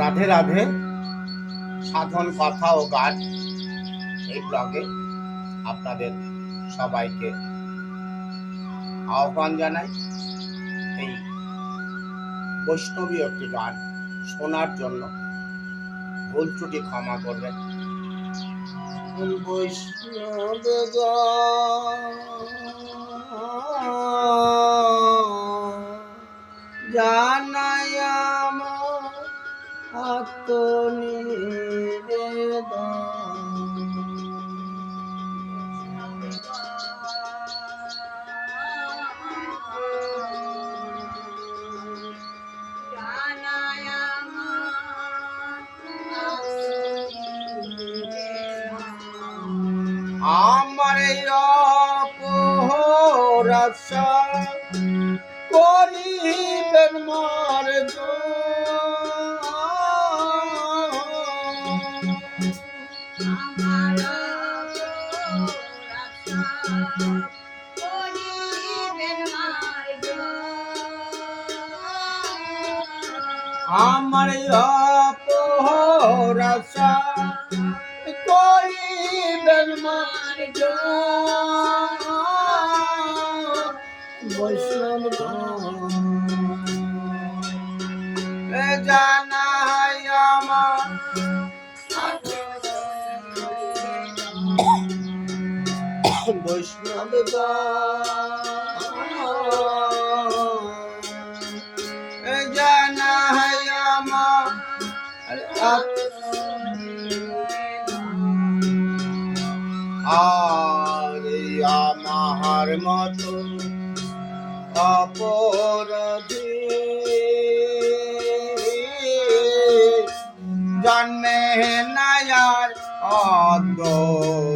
রাধে রাধে, সাধন, কথা ও গান এই ব্লগে আপনাদের সবাইকে আহ্বান জানাই। এই বৈষ্ণবী একটি গান শোনার জন্য ভুল ত্রুটি ক্ষমা করবেন। বৈষ্ণব জানাই আত্মনিবেদন আমার এই অপহরাশা করিবেন মার আমার এই অপহরাশা করিবেন মার বৈষ্ণব জানাই বৈষ্ণব জানাই আমার আর আমার জন্মে নায়ার অদ্যবোধি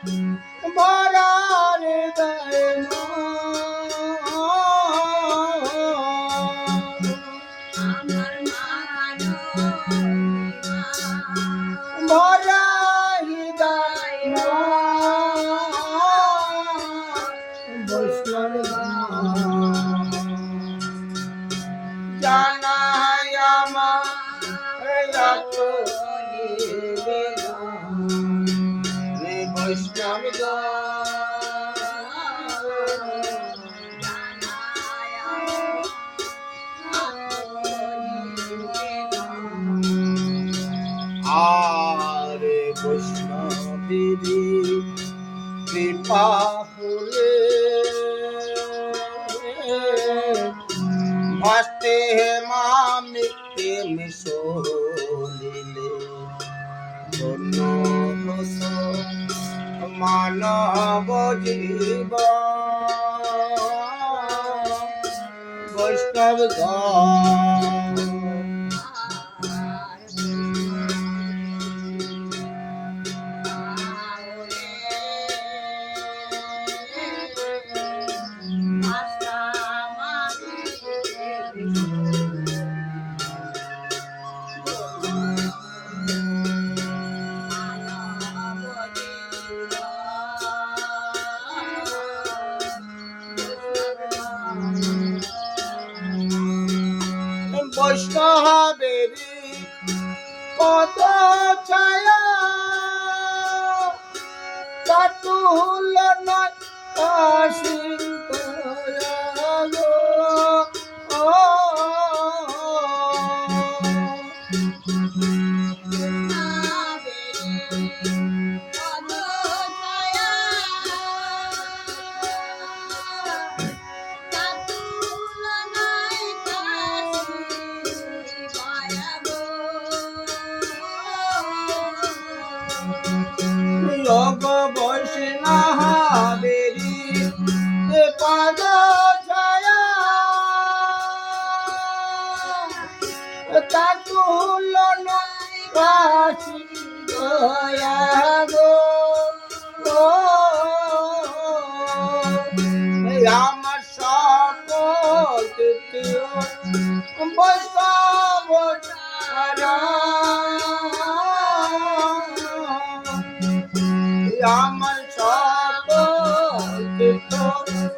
বৈষ্ণব আরে বৈষ্ণবেরি কৃপা হলে ভাসতে মামিতে মানব জীব বৈষ্ণব গান বৈষ্ণবেরি পদ ছায়া। কাটুল নয় কাশিন্তয়া গো বসে না বৈষ্ণবেরি পদ ছায়া। কাটুল নয় কাশিন্তয়া গো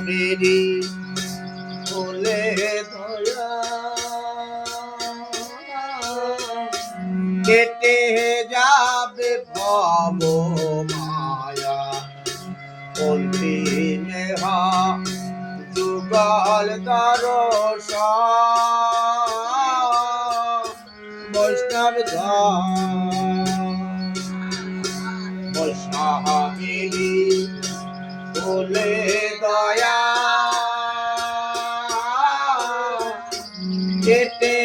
বৈষ্ণবেরি বলে দয়া। কেটে যাবে ভব মায়া। কন্তি নেহা যুগল দরস। বৈষ্ণব বৈষ্ণবেরি কেটে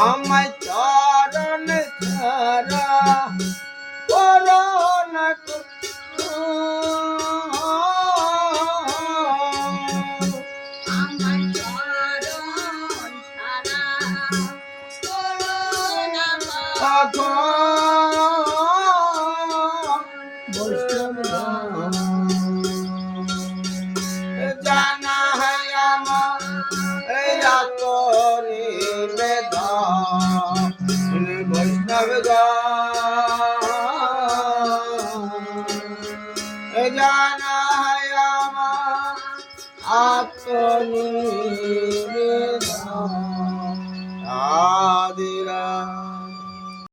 আমায় চরণ ছাড়া করোনা জানা वैष्णव